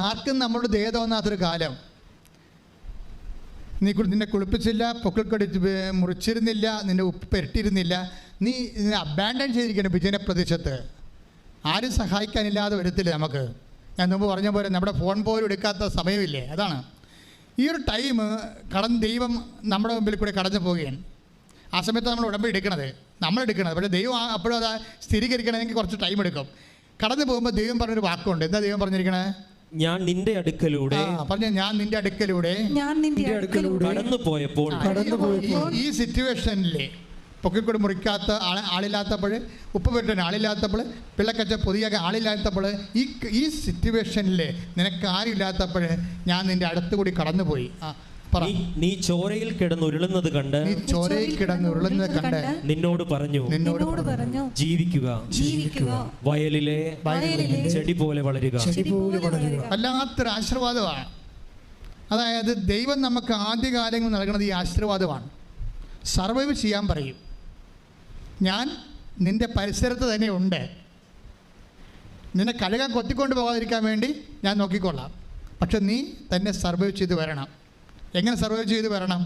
ആർക്കും നമ്മളോട് ദയ തോന്നാത്തൊരു കാലം. നീ നിന്നെ കുളിപ്പിച്ചില്ല പൊക്കിൾക്കടിച്ച് മുറിച്ചിരുന്നില്ല നിന്നെ ഉപ്പ് പെരട്ടിയിരുന്നില്ല. നീ നിന്നെ അബാൻഡൻ ചെയ്തിരിക്കണം വിജയന പ്രദേശത്ത് ആരും സഹായിക്കാനില്ലാതെ വരത്തില്ല നമുക്ക്. ഞാൻ മുമ്പ് പറഞ്ഞ പോലെ നമ്മുടെ ഫോൺ പോലും എടുക്കാത്ത സമയമില്ലേ? അതാണ്. ഈ ഒരു ടൈം കടന്ന് ദൈവം നമ്മുടെ മുമ്പിൽ കൂടെ കടന്നു പോവുകയാണ്. ആ സമയത്ത് നമ്മൾ ഉടമ്പടി എടുക്കണത്. നമ്മൾ എടുക്കണത്. പക്ഷേ ദൈവം അപ്പോഴും അത് സ്ഥിരീകരിക്കണമെങ്കിൽ കുറച്ച് ടൈം എടുക്കും. കടന്നു പോകുമ്പോൾ ദൈവം പറഞ്ഞൊരു വാക്കുണ്ട്. എന്താ ദൈവം പറഞ്ഞിരിക്കണേ? ഞാൻ നിന്റെ അടുക്കലൂടെ ആ പറഞ്ഞ ഞാൻ നിന്റെ അടുക്കലൂടെ? ഞാൻ നിന്റെ അടുക്കലൂടെ കടന്നു പോയപ്പോൾ ഈ- ഈ സിറ്റുവേഷനിലെ പൊക്കിക്കൂടി മുറിക്കാത്ത ആളെ ആളില്ലാത്തപ്പോൾ ഉപ്പ് പെട്ടാൻ ആളില്ലാത്തപ്പോൾ പിള്ളക്കച്ച പൊതിയാക്കാൻ ആളില്ലാത്തപ്പോൾ ഈ ഈ സിറ്റുവേഷനിൽ നിനക്ക് ആരില്ലാത്തപ്പോൾ ഞാൻ നിന്റെ അടുത്തുകൂടി കടന്നുപോയി. ആ നീ ചോരയിൽ കിടന്ന് ഉരുളുന്നത് കണ്ട് നീ ചോരയിൽ കിടന്ന് ഉരുളുന്നത് കണ്ട് നിന്നോട് പറഞ്ഞു. നിന്നോട് പറഞ്ഞു. ജീവിക്കുക. ജീവിക്കുക. വയലിലെ വയലിലെ ചെടി പോലെ വളരുക. ചെടി പോലെ വളരുക. വല്ലാത്തൊരു ആശീർവാദമാണ്. അതായത് ദൈവം നമുക്ക് ആദ്യകാലങ്ങൾ നൽകുന്നത് ഈ ആശീർവാദമാണ്. സർവൈവ് ചെയ്യാൻ പറയും. ഞാൻ നിന്റെ പരിസരത്ത് തന്നെ ഉണ്ട്. നിന്നെ കഴുകാൻ കൊത്തിക്കൊണ്ട് പോകാതിരിക്കാൻ വേണ്ടി ഞാൻ നോക്കിക്കൊള്ളാം. പക്ഷെ നീ തന്നെ സർവൈവ് ചെയ്ത് വരണം. എങ്ങനെ സർവൈവ് ചെയ്ത് വരണം?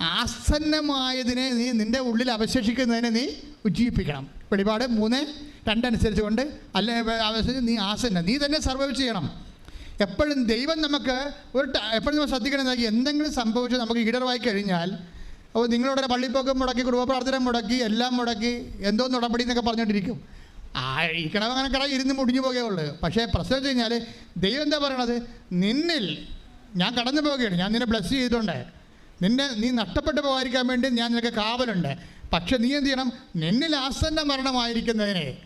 ആസന്നമായതിനെ നീ നിന്റെ ഉള്ളിൽ അവശേഷിക്കുന്നതിനെ നീ ഉജ്ജീവിപ്പിക്കണം. വെളിപാട് മൂന്ന് രണ്ടനുസരിച്ച് കൊണ്ട് അല്ലെ അവശേഷിച്ച് നീ ആസന്ന. നീ തന്നെ സർവൈവ് ചെയ്യണം. എപ്പോഴും ദൈവം നമുക്ക് ഒരു എപ്പോഴും നമ്മൾ ശ്രദ്ധിക്കണം എന്തെങ്കിലും സംഭവിച്ചു നമുക്ക് ഈടർവായി കഴിഞ്ഞാൽ അപ്പോൾ നിങ്ങളുടെ പള്ളിപ്പോക്കം മുടക്കി കുടുംബ പ്രാർത്ഥന മുടക്കി എല്ലാം മുടക്കി എന്തോ നടപടി എന്നൊക്കെ പറഞ്ഞുകൊണ്ടിരിക്കും. ആ ഈ കിണവ് അങ്ങനെ കിട ഇരുന്ന് മുടിഞ്ഞു പോകുകയുള്ളൂ പക്ഷേ പ്രശ്നം വെച്ച് കഴിഞ്ഞാൽ ദൈവം എന്താ പറയണത്? നിന്നിൽ ഞാൻ കടന്നു പോവുകയാണ്. ഞാൻ നിന്നെ ബ്ലസ് ചെയ്തുകൊണ്ട്. നിന്നെ നീ നഷ്ടപ്പെട്ടു പോകാതിരിക്കാൻ വേണ്ടി ഞാൻ നിനക്ക് കാവലുണ്ട്. പക്ഷെ നീ എന്ത് ചെയ്യണം? നിന്നിൽ ആസന്ന മരണമായിരിക്കുന്നതിനെ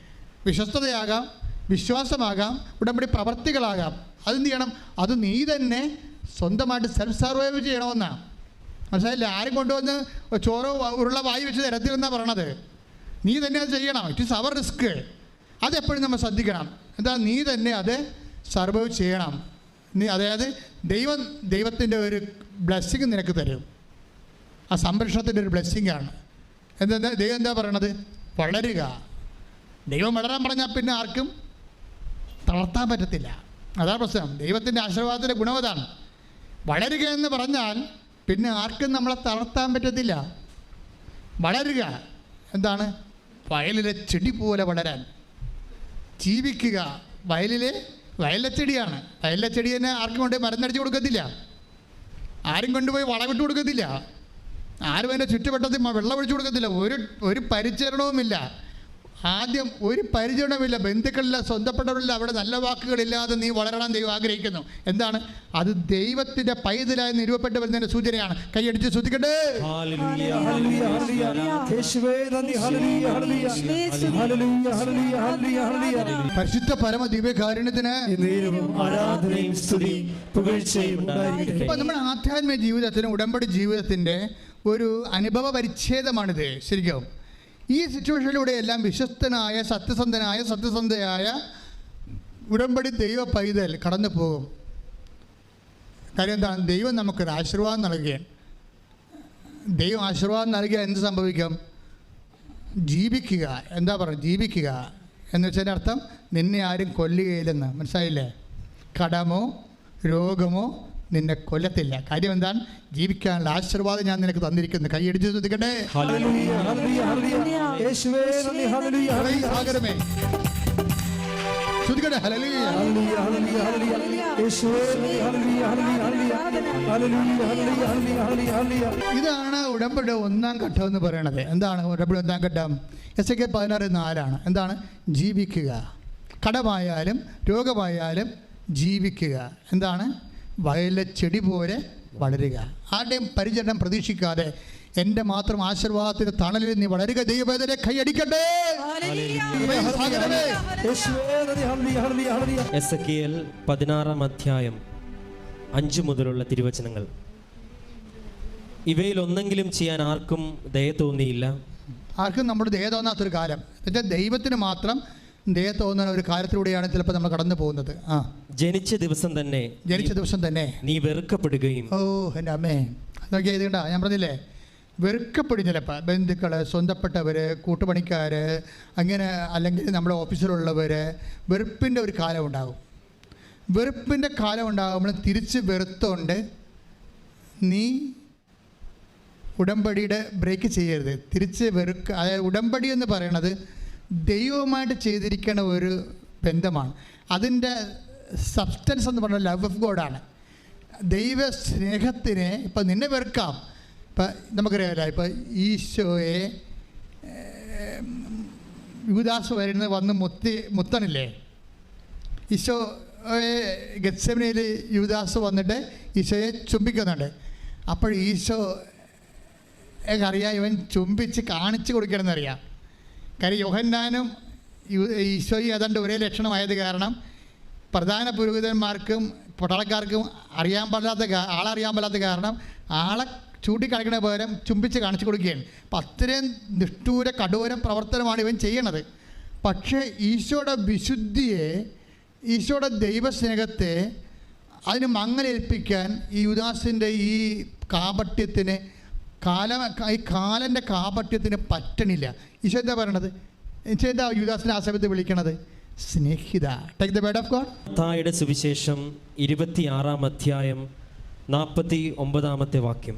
വിശ്വസ്തതയാകാം വിശ്വാസമാകാം ഉടമ്പടി പ്രവർത്തികളാകാം. അതെന്ത് ചെയ്യണം? അത് നീ തന്നെ സ്വന്തമായിട്ട് സെൽഫ് സർവൈവ് ചെയ്യണമെന്നാണ് മനസ്സിലായില്ല? ആരും കൊണ്ടുവന്ന് ചോറ് ഉരുള വായി വെച്ച് തരത്തിലെന്നാണ് പറയണത്. നീ തന്നെ അത് ചെയ്യണം. ഇറ്റ് ഇസ് അവർ റിസ്ക് അതെപ്പോഴും നമ്മൾ ശ്രദ്ധിക്കണം. എന്താ? നീ തന്നെ അത് സർവൈവ് ചെയ്യണം. നീ അതായത് ദൈവം ദൈവത്തിന്റെ ഒരു ബ്ലെസ്സിങ് നിനക്ക് തരും. ആ സംരക്ഷണത്തിന്റെ ഒരു ബ്ലെസ്സിങ് ആണ്. എന്താ ദൈവം എന്താ പറയണത്? വളരുക. ദൈവം വളരാൻ പറഞ്ഞാൽ പിന്നെ ആർക്കും തളർത്താൻ പറ്റത്തില്ല. അതാണ് പ്രശ്നം. ദൈവത്തിന്റെ ആശീർവാദത്തിന്റെ ഗുണവതാണ് വളരുക എന്ന് പറഞ്ഞാൽ പിന്നെ ആർക്കും നമ്മളെ തളർത്താൻ പറ്റത്തില്ല. വളരുക. എന്താണ്? വയലിലെ ചെടി പോലെ വളരാൻ. ജീവിക്കുക. വയലിലെ വയലിലെ വയലച്ചെടി തന്നെ ആർക്കും കൊണ്ട് മരുന്നടിച്ച് കൊടുക്കത്തില്ല. ആരും കൊണ്ടുപോയി വളമിട്ട് കൊടുക്കത്തില്ല. ആരും അതിന്റെ ചുറ്റുവട്ടത്തിൽ വെള്ളമൊഴിച്ചു കൊടുക്കത്തില്ല. ഒരു ഒരു പരിചരണവുമില്ല. ആദ്യം ഒരു പരിചരണമില്ല ബന്ധുക്കളില്ല സ്വന്തപ്പെട്ടവരില്ല. അവിടെ നല്ല വാക്കുകളില്ലാതെ നീ വളരണം ദൈവം ആഗ്രഹിക്കുന്നു. എന്താണ്? അത് ദൈവത്തിന്റെ പൈതലായി നിരൂപപ്പെട്ട് വരുന്നതിന്റെ സൂചനയാണ്. കൈയടിച്ച് ശ്രദ്ധിക്കട്ടെ. ഹല്ലേലൂയ. ഹല്ലേലൂയ, ഹല്ലേലൂയ. യേശുവേ ഹല്ലേലൂയ, ഹല്ലേലൂയ. ഹല്ലേലൂയ, ഹല്ലേലൂയ, ഹല്ലേലൂയ, ഹല്ലേലൂയ. പരിശുദ്ധ പരമ ദിവ്യകാരുണ്യത്തിന് ഇപ്പം നമ്മുടെ ആധ്യാത്മിക ജീവിതത്തിന് ഉടമ്പടി ജീവിതത്തിന്റെ ഒരു അനുഭവ പരിച്ഛേദമാണിത്. ശരിക്കും. ഈ സിറ്റുവേഷനിലൂടെ എല്ലാം വിശ്വസ്തനായ സത്യസന്ധനായ സത്യസന്ധയായ ഉടമ്പടി ദൈവ പൈതൽ കടന്നു പോകും കാര്യം എന്താണ് ദൈവം നമുക്കൊരു ആശീർവാദം നൽകുകയാണ്. ദൈവം ആശീർവാദം നൽകിയാൽ എന്ത് സംഭവിക്കും? ജീവിക്കുക. എന്താ പറയുക? ജീവിക്കുക. എന്ന് വെച്ചതിന്റെ അർത്ഥം നിന്നെ ആരും കൊല്ലുകയില്ലെന്ന്. മനസ്സിലായില്ലേ? കടമോ രോഗമോ നിന്നെ കൊല്ലത്തില്ല. കാര്യം എന്താണ് ജീവിക്കാനുള്ള ആശീർവാദം ഞാൻ നിനക്ക് തന്നിരിക്കുന്നു. കൈയടിച്ചു ശ്രദ്ധിക്കട്ടെ. ഹല്ലേലൂയ. ഹല്ലേലൂയ, ഹല്ലേലൂയ, ഹല്ലേലൂയ. ഹല്ലേലൂയ, ഹല്ലേലൂയ. സാഗരമേ ശ്രദ്ധിക്കട്ടെ. ഹല്ലേലൂയ. ഹല്ലേലൂയ, ഹല്ലേലൂയ, ഹല്ലേലൂയ. ഹല്ലേലൂയ, ഹല്ലേലൂയ, ഹല്ലേലൂയ. ഹല്ലേലൂയ, ഹല്ലേലൂയ, ഹല്ലേലൂയ, ഹല്ലേലൂയ, ഹല്ലേലൂയ. ഇതാണ് ഉടമ്പടി ഒന്നാം ഘട്ടം എന്ന് പറയണത്. എന്താണ് ഉടമ്പടി ഒന്നാം ഘട്ടം? എസ് എ കെ പതിനാറ് നാലാണ്. എന്താണ്? ജീവിക്കുക. കടമായാലും രോഗമായാലും ജീവിക്കുക. എന്താണ്? വയലിലെ ചെടി പോലെ വളരുക. ആരുടെയും പരിചരണം പ്രതീക്ഷിക്കാതെ എന്റെ മാത്രം ആശീർവാദത്തിന് തണലിൽ നീ വളരുക. ദൈവവേദനെ കൈയടിക്കട്ടെ. എസ് കെ എൽ പതിനാറാം അധ്യായം അഞ്ചു മുതലുള്ള തിരുവചനങ്ങൾ. ഇവയിൽ ഒന്നെങ്കിലും ചെയ്യാൻ ആർക്കും ദയ തോന്നിയില്ല. ആർക്കും നമ്മുടെ ദയ തോന്നാത്തൊരു കാലം എന്നുവെച്ചാൽ ദൈവത്തിന് മാത്രം ദയ തോന്നുന്ന ഒരു കാര്യത്തിലൂടെയാണ് ചിലപ്പോൾ നമ്മൾ കടന്നു പോകുന്നത്. ആ. ജനിച്ച ദിവസം തന്നെ ജനിച്ച ദിവസം തന്നെ. നീ വെറുക്കപ്പെടുകയും ഓ എന്റെ അമ്മേ. അതൊക്കെ ഇത് കണ്ട ഞാൻ പറഞ്ഞില്ലേ? വെറുക്കപ്പെടും ചിലപ്പോൾ ബന്ധുക്കൾ സ്വന്തപ്പെട്ടവർ കൂട്ടുപണിക്കാർ അങ്ങനെ അല്ലെങ്കിൽ നമ്മുടെ ഓഫീസിലുള്ളവർ വെറുപ്പിന്റെ ഒരു കാലം ഉണ്ടാകും. വെറുപ്പിന്റെ കാലം ഉണ്ടാകുമ്പോൾ തിരിച്ച് വെറുത്തോണ്ട് നീ ഉടമ്പടിയുടെ ബ്രേക്ക് ചെയ്യരുത്. തിരിച്ച് വെറുക്ക അതായത് ഉടമ്പടി എന്ന് പറയുന്നത് ദൈവവുമായിട്ട് ചെയ്തിരിക്കുന്ന ഒരു ബന്ധമാണ്. അതിന്റെ സബ്സ്റ്റൻസ് എന്ന് പറഞ്ഞാൽ ലവ് ഓഫ് ഗോഡാണ് ദൈവ സ്നേഹത്തിനെ ഇപ്പം നിന്നെ വെറുക്കാം. ഇപ്പം നമുക്കറിയാമല്ലോ ഇപ്പം ഈശോയെ യുവദാസ് വരുന്നത് വന്ന് മുത്തി മുത്തണില്ലേ? ഈശോയെ ഗത്സമനയിൽ യുവദാസ് വന്നിട്ട് ഈശോയെ ചുംബിക്കുന്നുണ്ട്. അപ്പോൾ ഈശോ അറിയാം ഇവൻ ചുംബിച്ച് കാണിച്ചു കൊടുക്കണമെന്നറിയാം. കാര്യം യോഹന്നാനും ഈശോയും ഏതാണ്ട് ഒരേ ലക്ഷണമായത് കാരണം പ്രധാന പുരോഹിതന്മാർക്കും പട്ടാളക്കാർക്കും അറിയാൻ പാടില്ലാത്ത ആളറിയാൻ പാടില്ലാത്ത കാരണം ആളെ ചൂണ്ടിക്കാണിക്കുന്ന പകരം ചുംബിച്ച് കാണിച്ചു കൊടുക്കുകയാണ്. അപ്പം അത്രയും നിഷ്ഠൂര കഠോര പ്രവർത്തനമാണ് ഇവൻ ചെയ്യണത്. പക്ഷേ ഈശോയുടെ വിശുദ്ധിയെ ഈശോയുടെ ദൈവസ്നേഹത്തെ അതിന് മങ്ങലേൽപ്പിക്കാൻ ഈ യുദാസിന്റെ ഈ കാപട്യത്തിന് കാല ഈ കാലന്റെ കാപട്യത്തിന് പറ്റണില്ല. ഈശോ എന്താ പറയണത്? ഈശോ എന്താ യുദാസിനെ ആ സമയത്ത് വിളിക്കണത്? സ്നേഹിത. Take the word of God തായുടെ സുവിശേഷം ഇരുപത്തിയാറാം അധ്യായം നാൽപ്പത്തി ഒമ്പതാമത്തെ വാക്യം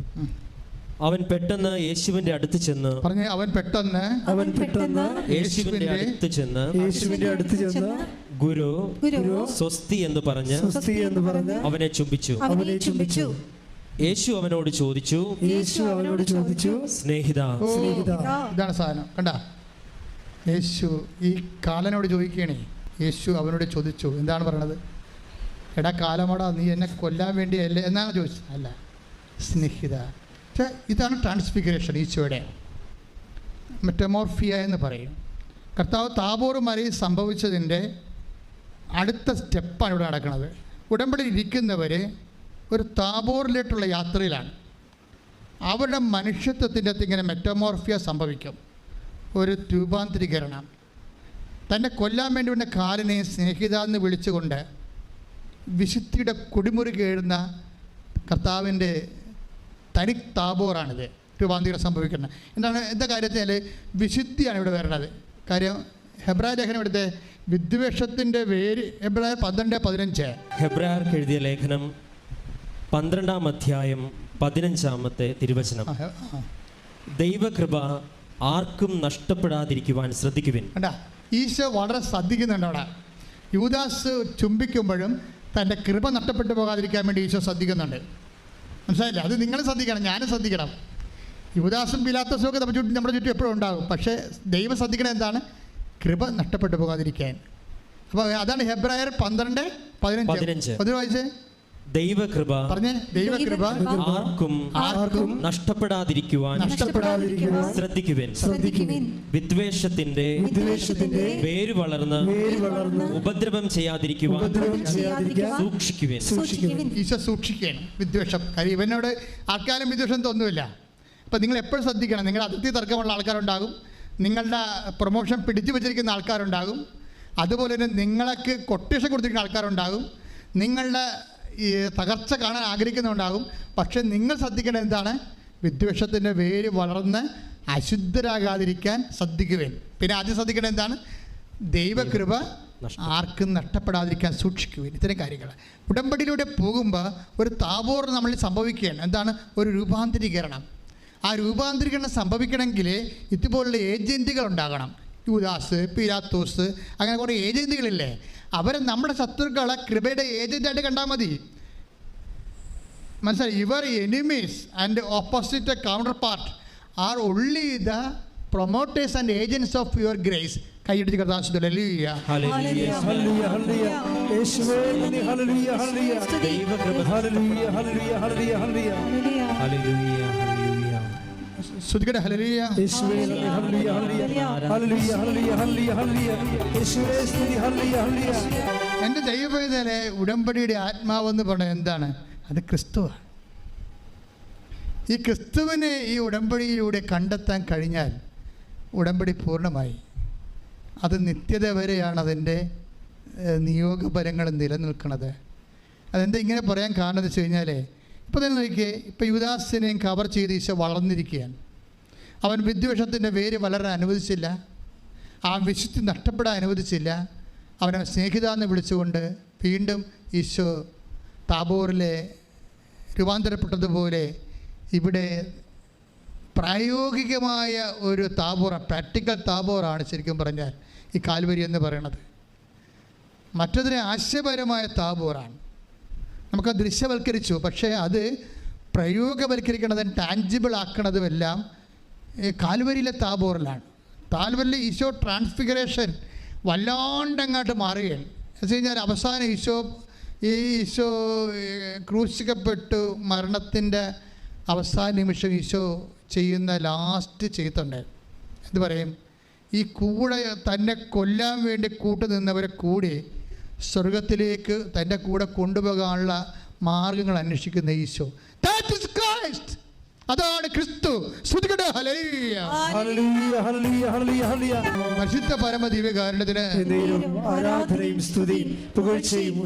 അവൻ പെട്ടെന്ന് യേശുവിന്റെ അടുത്ത് ചെന്ന് പറഞ്ഞു അവൻ പെട്ടെന്ന് അവൻ പെട്ടെന്ന് യേശുവിന്റെ യേശുവിന്റെ അടുത്ത് ചെന്ന് യേശുവിന്റെ അടുത്ത് ചെന്ന് ഗുരു ഗുരു സ്വസ്തി എന്ന് പറഞ്ഞ് സ്വസ്തി എന്ന് പറഞ്ഞ് അവനെ ചുംബിച്ചു. അവനെ ചുംബിച്ചു. യേശു അവനോട് ചോദിച്ചു യേശു അവനോട് ചോദിച്ചു സ്നേഹിത സ്നേഹിത. ഇതാണ് സാധനം. കണ്ട? യേശു ഈ കാലനോട് ചോദിക്കണേ യേശു അവനോട് ചോദിച്ചു എന്താണ് പറയണത്? എടാ കാലമാടാ നീ എന്നെ കൊല്ലാൻ വേണ്ടി അല്ലേ എന്നാണ് ചോദിച്ചത്. അല്ല സ്നേഹിത. പക്ഷേ ഇതാണ് ട്രാൻസ്ഫിഗറേഷൻ ഈശോയുടെ. മെറ്റമോർഫിയ എന്ന് പറയും. കർത്താവ് താബോർ മലയിൽ സംഭവിച്ചതിന്റെ അടുത്ത സ്റ്റെപ്പാണ് ഇവിടെ നടക്കുന്നത്. ഉടമ്പടി ഇരിക്കുന്നവർ ഒരു താബോറിലേക്കുള്ള യാത്രയിലാണ്. അവരുടെ മനുഷ്യത്വത്തിന്റെ അകത്ത് ഇങ്ങനെ മെറ്റമോർഫിയ സംഭവിക്കും. ഒരു രൂപാന്തരീകരണം. തന്നെ കൊല്ലാൻ വേണ്ടി വന്ന കാലിനെ സ്നേഹിത എന്ന് വിളിച്ചുകൊണ്ട് വിശുദ്ധിയുടെ കുടിമുറി കേഴുന്ന കർത്താവിന്റെ തനി താബോറാണിത്. രൂപാന്തരം സംഭവിക്കുന്നത്. എന്താണ് എന്താ കാര്യത്തിൽ വിശുദ്ധിയാണ് ഇവിടെ വരണത് കാര്യം ഹെബ്രായ ലേഖനം ഇവിടുത്തെ വിദ്വേഷത്തിന്റെ വേര് ഹെബ്രായ പന്ത്രണ്ട് പതിനഞ്ച്. ഹെബ്രായർക്ക് എഴുതിയ ലേഖനം പന്ത്രണ്ടാം അധ്യായം പതിനഞ്ചാമത്തെ തിരുവചനം. ദൈവകൃപ ആർക്കും നഷ്ടപ്പെടാതിരിക്കുവാൻ ശ്രദ്ധിക്കുവിൻ. കണ്ട ഈശോ വളരെ ശ്രദ്ധിക്കുന്നുണ്ട് അവിടെ. യൂദാസ് ചുംബിക്കുമ്പോഴും തന്റെ കൃപ നഷ്ടപ്പെട്ടു പോകാതിരിക്കാൻ വേണ്ടി ഈശോ ശ്രദ്ധിക്കുന്നുണ്ട്. മനസ്സിലായില്ലേ? അത് നിങ്ങൾ ശ്രദ്ധിക്കണം ഞാനും ശ്രദ്ധിക്കണം. യുവദാസും പിലാത്തസും ഒക്കെ നമ്മുടെ ചുറ്റും നമ്മുടെ ചുറ്റും എപ്പോഴും ഉണ്ടാകും. പക്ഷേ ദൈവം ശ്രദ്ധിക്കണം എന്താണ്? കൃപ നഷ്ടപ്പെട്ടു പോകാതിരിക്കാൻ. അപ്പോൾ അതാണ് ഹെബ്രായർ പന്ത്രണ്ട് പതിനഞ്ച്. പതിനഞ്ച്. പതിനഞ്ച് വായിച്ചേ? ദൈവകൃപ പറഞ്ഞേ ദൈവകൃപ ആർക്കും ആർക്കും നഷ്ടപ്പെടാതിരിക്കുവാൻ നഷ്ടപ്പെടാതിരിക്കുവാൻ ശ്രദ്ധിക്കുവിൻ. ശ്രദ്ധിക്കുവിൻ. വിദ്വേഷത്തിന്റെ വിദ്വേഷത്തിന്റെ വേര് വളർന്ന് വേര് വളർന്ന് ഉപദ്രവം ചെയ്യാതിരിക്കുവാൻ ഉപദ്രവം ചെയ്യാതിരിക്കുവാൻ സൂക്ഷിക്കുവിൻ. സൂക്ഷിക്കുവിൻ. ഈശോ സൂക്ഷിക്കുകയാണ്. വിദ്വേഷം. കാര്യം ഇവനോട് ആർക്കാലും വിദ്വേഷം തോന്നുമില്ല അപ്പം നിങ്ങൾ എപ്പോഴും ശ്രദ്ധിക്കണം. നിങ്ങൾ അതിർത്തി തർക്കമുള്ള ആൾക്കാരുണ്ടാകും. നിങ്ങളുടെ പ്രൊമോഷൻ പിടിച്ചു വെച്ചിരിക്കുന്ന ആൾക്കാരുണ്ടാകും. അതുപോലെ തന്നെ നിങ്ങൾക്ക് കൊട്ടേഷൻ കൊടുത്തിരിക്കുന്ന ആൾക്കാരുണ്ടാകും. നിങ്ങളുടെ ഈ തകർച്ച കാണാൻ ആഗ്രഹിക്കുന്നുണ്ടാകും പക്ഷെ നിങ്ങൾ ശ്രദ്ധിക്കേണ്ടത് എന്താണ്? വിദ്വേഷത്തിന്റെ വേര് വളർന്ന് അശുദ്ധരാകാതിരിക്കാൻ ശ്രദ്ധിക്കുവേൻ. പിന്നെ ആദ്യം ശ്രദ്ധിക്കേണ്ടത് എന്താണ്? ദൈവകൃപ ആർക്കും നഷ്ടപ്പെടാതിരിക്കാൻ സൂക്ഷിക്കുവിൻ. ഇത്തരം കാര്യങ്ങൾ. ഉടമ്പടിയിലൂടെ പോകുമ്പോൾ ഒരു താപോർ നമ്മൾ സംഭവിക്കുകയാണ്. എന്താണ്? ഒരു രൂപാന്തരീകരണം. ആ രൂപാന്തരീകരണം സംഭവിക്കണമെങ്കിൽ ഇതുപോലുള്ള ഏജന്റുകൾ ഉണ്ടാകണം. യുദാസ് പിരാത്തോസ് അങ്ങനെ കുറേ ഏജന്റുകളില്ലേ അവരെ നമ്മുടെ ശത്രുക്കളെ കൃപയുടെ ഏജന്റായിട്ട് കണ്ടാൽ മതി. മനസ്സിലായി? Your enemies and opposite counterpart are only the promoters and agents of your grace കൈയടിച്ച് കഥാശുദ്ധ ശ്രുതികട ഹലലിയ യേശുവേ നന്ദി. ഹല്ലേലൂയ ഹല്ലേലൂയ. ഹല്ലേലൂയ. ഹല്ലേലൂയ ഹല്ലേലൂയ ഹല്ലേലൂയ യേശുവേ സ്തുതി. ഹല്ലേലൂയ ഹല്ലേലൂയ. എന്റെ ദൈവവേദനെ ഉടമ്പടിയുടെ ആത്മാവെന്ന് പറഞ്ഞ എന്താണ്? അത് ക്രിസ്തുവാണ് ഈ ക്രിസ്തുവിനെ ഈ ഉടമ്പടിയിലൂടെ കണ്ടെത്താൻ കഴിഞ്ഞാൽ ഉടമ്പടി പൂർണമായി. അത് നിത്യത വരെയാണ് അതിന്റെ നിയോഗപരങ്ങൾ നിലനിൽക്കുന്നത്. അതെന്താ ഇങ്ങനെ പറയാൻ കാരണം എന്ന് വെച്ച് കഴിഞ്ഞാൽ ഇപ്പോൾ തന്നെ നോക്കിയേ ഇപ്പോൾ യുവദാസിനെയും കവർ ചെയ്ത് ഈശോ വളർന്നിരിക്കുകയാണ്. അവൻ വിദ്വേഷത്തിന്റെ വേര് വളരാൻ അനുവദിച്ചില്ല. ആ വിശുദ്ധി നഷ്ടപ്പെടാൻ അനുവദിച്ചില്ല. അവനെ സ്നേഹിത എന്ന് വിളിച്ചുകൊണ്ട് വീണ്ടും ഈശോ താബോറിലെ രൂപാന്തരപ്പെട്ടതുപോലെ ഇവിടെ പ്രായോഗികമായ ഒരു താബോറ പ്രാക്ടിക്കൽ താബോറാണ് ശരിക്കും പറഞ്ഞാൽ ഈ കാൽവരി എന്ന് പറയണത്. മറ്റതിന് ആശയപരമായ താബോറാണ്. നമുക്ക് ദൃശ്യവൽക്കരിച്ചു പക്ഷേ അത് പ്രയോഗവൽക്കരിക്കണതും ടാഞ്ചിബിൾ ആക്കണതുമെല്ലാം കാൽവരിയിലെ താബോറിലാണ്. താൽവരിലെ ഈശോ ട്രാൻസ്ഫിഗറേഷൻ വല്ലാണ്ടങ്ങാട്ട് മാറുകയാണ്. എന്ന് വെച്ച് കഴിഞ്ഞാൽ അവസാനം ഈശോ ഈ ഈശോ ക്രൂശിക്കപ്പെട്ടു മരണത്തിന്റെ അവസാന നിമിഷം ഈശോ ചെയ്യുന്ന ലാസ്റ്റ് ചെയ്തുണ്ട്. എന്ത് പറയും? ഈ കൂടെ തന്നെ കൊല്ലാൻ വേണ്ടി കൂട്ടു നിന്നവരെ കൂടി സ്വർഗത്തിലേക്ക് തന്റെ കൂടെ കൊണ്ടുപോകാനുള്ള മാർഗങ്ങൾ അന്വേഷിക്കുന്ന ഈശോ. ദാറ്റ് ഇസ് ക്രൈസ്റ്റ് അതാണ് ക്രിസ്തു. പരിശുദ്ധ പരമ ദിവ്യകാരണത്തിന് ആരാധനയും സ്തുതിയും പുകഴ്ചയും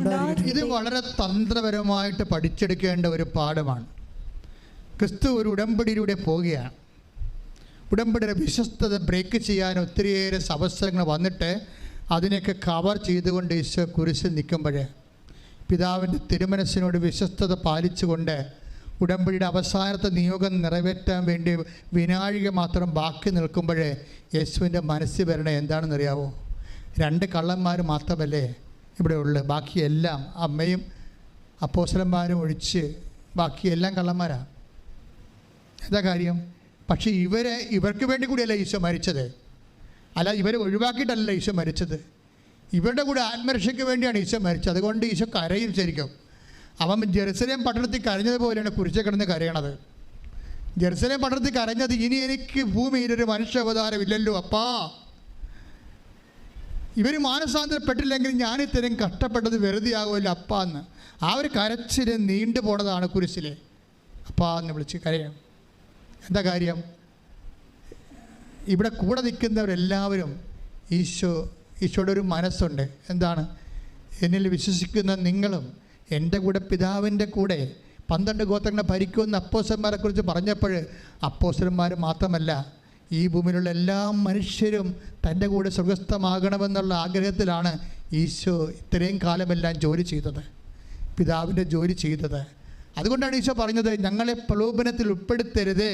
ഇത് വളരെ തന്ത്രപരമായിട്ട് പഠിച്ചെടുക്കേണ്ട ഒരു പാഠമാണ്. ക്രിസ്തു ഒരു ഉടമ്പടിയിലൂടെ പോവുകയാണ്. ഉടമ്പടിയുടെ വിശ്വസ്തത ബ്രേക്ക് ചെയ്യാൻ ഒത്തിരിയേറെ അവസരങ്ങൾ വന്നിട്ട് അതിനെയൊക്കെ കവർ ചെയ്തുകൊണ്ട് ഈശോ കുരിശിൽ നിൽക്കുമ്പോൾ പിതാവിന്റെ തിരുമനസ്സിനോട് വിശ്വസ്തത പാലിച്ചുകൊണ്ട് ഉടമ്പടിയുടെ അവസാനത്തെ നിയോഗം നിറവേറ്റാൻ വേണ്ടി വിനാഴിക മാത്രം ബാക്കി നിൽക്കുമ്പോഴേ യേശുവിന്റെ മനസ്സിൽ വരണ. എന്താണെന്നറിയാവോ? രണ്ട് കള്ളന്മാർ മാത്രമല്ലേ ഇവിടെ ഉള്ളു. ബാക്കിയെല്ലാം അമ്മയും അപ്പോസലന്മാരും ഒഴിച്ച് ബാക്കിയെല്ലാം കള്ളന്മാരാണ് എന്താ കാര്യം? പക്ഷേ ഇവരെ ഇവർക്ക് വേണ്ടി കൂടിയല്ല ഈശോ മരിച്ചത്? അല്ല ഇവരെ ഒഴിവാക്കിയിട്ടല്ല ഈശോ മരിച്ചത്. ഇവരുടെ കൂടെ ആത്മരക്ഷയ്ക്ക് വേണ്ടിയാണ് ഈശോ മരിച്ചത്. അതുകൊണ്ട് ഈശോ കരയും ശരിക്കും. അവൻ ജെറുസലേം പട്ടണത്തിൽ കരഞ്ഞതുപോലെയാണ് കുരിശ കിടന്ന് കരയണത്. ജെറുസലേം പട്ടണത്തിൽ കരഞ്ഞത് ഇനി എനിക്ക് ഭൂമിയിലൊരു മനുഷ്യാവതാരമില്ലല്ലോ അപ്പാ. ഇവർ മാനസാന്തരപ്പെട്ടില്ലെങ്കിൽ ഞാൻ ഇത്തരം കഷ്ടപ്പെട്ടത് വെറുതെ ആകുമല്ലോ അപ്പാ എന്ന് ആ ഒരു കരച്ചിൽ നീണ്ടു പോണതാണ് കുരിശിൽ അപ്പാ എന്ന് വിളിച്ച് കരയാം എന്താ കാര്യം? ഇവിടെ കൂടെ നിൽക്കുന്നവരെല്ലാവരും ഈശോ ഈശോയുടെ ഒരു മനസ്സുണ്ട്. എന്താണ്? എന്നിൽ വിശ്വസിക്കുന്ന നിങ്ങളും എന്റെ കൂടെ പിതാവിന്റെ കൂടെ പന്ത്രണ്ട് ഗോത്രങ്ങളെ ഭരിക്കുമെന്ന് അപ്പോസന്മാരെ കുറിച്ച് പറഞ്ഞപ്പോൾ അപ്പോസന്മാർ മാത്രമല്ല ഈ ഭൂമിയിലുള്ള എല്ലാ മനുഷ്യരും തന്റെ കൂടെ സ്വർഗസ്ഥമാകണമെന്നുള്ള ആഗ്രഹത്തിലാണ് ഈശോ ഇത്രയും കാലമെല്ലാം ജോലി ചെയ്തത് പിതാവിന്റെ ജോലി ചെയ്തത്. അതുകൊണ്ടാണ് ഈശോ പറഞ്ഞത് ഞങ്ങളെ പ്രലോഭനത്തിൽ ഉൾപ്പെടുത്തരുത്.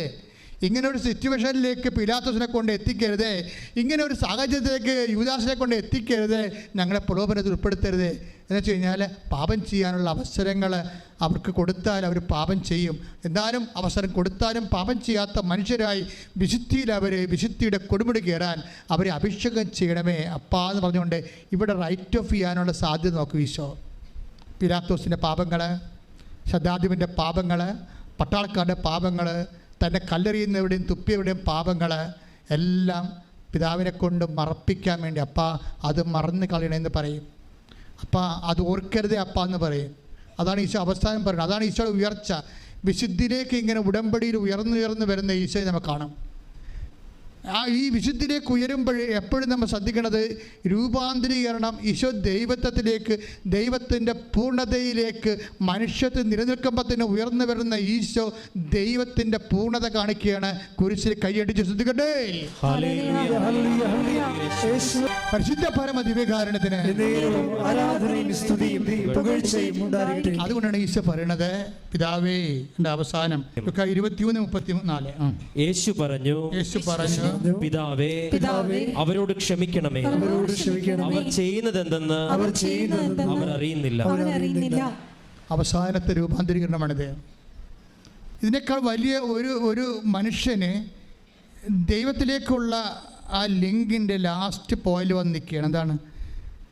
ഇങ്ങനെ ഒരു സിറ്റുവേഷനിലേക്ക് പിലാത്തോസിനെ കൊണ്ട് എത്തിക്കരുത്. ഇങ്ങനെ ഒരു സാഹചര്യത്തിലേക്ക് യുവദാസിനെ കൊണ്ട് എത്തിക്കരുത്. ഞങ്ങളെ പ്രലോഭനത്തിൽ ഉൾപ്പെടുത്തരുത്. എന്ന് വെച്ച് കഴിഞ്ഞാൽ പാപം ചെയ്യാനുള്ള അവസരങ്ങൾ അവർക്ക് കൊടുത്താൽ അവർ പാപം ചെയ്യും. എന്നാലും അവസരം കൊടുത്താലും പാപം ചെയ്യാത്ത മനുഷ്യരായി വിശുദ്ധിയിൽ അവർ വിശുദ്ധിയുടെ കൊടുമുടി കയറാൻ അവരെ അഭിഷേകം ചെയ്യണമേ. അപ്പാ എന്ന് പറഞ്ഞുകൊണ്ട് ഇവിടെ റൈറ്റ് ഓഫ് ചെയ്യാനുള്ള സാധ്യത നോക്കും ഈശോ. പിലാത്തോസിന്റെ പാപങ്ങൾ ശതാധിപന്റെ പാപങ്ങൾ പട്ടാളക്കാരുടെ പാപങ്ങൾ തന്നെ കല്ലെറിയുന്നവരുടെയും തുപ്പിയവരുടെയും പാപങ്ങൾ എല്ലാം പിതാവിനെ കൊണ്ട് മറപ്പിക്കാൻ വേണ്ടി അപ്പ അത് മറന്ന് കളയണമെന്ന് പറയും. അപ്പ അത് ഓർക്കരുതേ അപ്പ എന്ന് പറയും. അതാണ് ഈശോ അവസാനം പറയുന്നത്. അതാണ് ഈശോയുടെ ഉയർച്ച. വിശുദ്ധിയിലേക്ക് ഇങ്ങനെ ഉടമ്പടിയിൽ ഉയർന്നുയർന്നു വരുന്ന ഈശോയെ നമുക്ക് കാണാം. ആ ഈ വിശുദ്ധിയിലേക്ക് ഉയരുമ്പോൾ എപ്പോഴും നമ്മൾ ശ്രദ്ധിക്കേണ്ടത് രൂപാന്തരീകരണം ഈശോ ദൈവത്വത്തിലേക്ക് ദൈവത്തിന്റെ പൂർണതയിലേക്ക് മനുഷ്യത്തിൽ നിലനിൽക്കുമ്പോൾ തന്നെ ഉയർന്നു വരുന്ന ഈശോ ദൈവത്തിന്റെ പൂർണത കാണിക്കുകയാണ്. കുരിശിൽ കൈയടിച്ച് ശ്രദ്ധിക്കട്ടെ. ഹല്ലേലൂയ ഹല്ലേലൂയ ഹല്ലേലൂയ. പരിശുദ്ധ പരമ ദിവ്യകാരണത്തിന് അതുകൊണ്ടാണ് ഈശോ പറയണത്. പിതാവേ എന്റെ അവസാനം. ഇരുപത്തിമൂന്ന് മുപ്പത്തി നാല് യേശു പറഞ്ഞു യേശു പറഞ്ഞു പിതാവേ പിതാവേ അവരോട് ക്ഷമിക്കണമേ. അവരോട് ക്ഷമിക്കണം അവർ ചെയ്യുന്നത് എന്തെന്ന് അവർ അറിയുന്നില്ല അവസാനത്തെ രൂപാന്തരീകരണമാണിത്. ഇതിനേക്കാൾ വലിയ ഒരു ഒരു മനുഷ്യന് ദൈവത്തിലേക്കുള്ള ആ ലിങ്കിന്റെ ലാസ്റ്റ് പോയിൽ വന്ന് നിൽക്കുകയാണ്. എന്താണ്?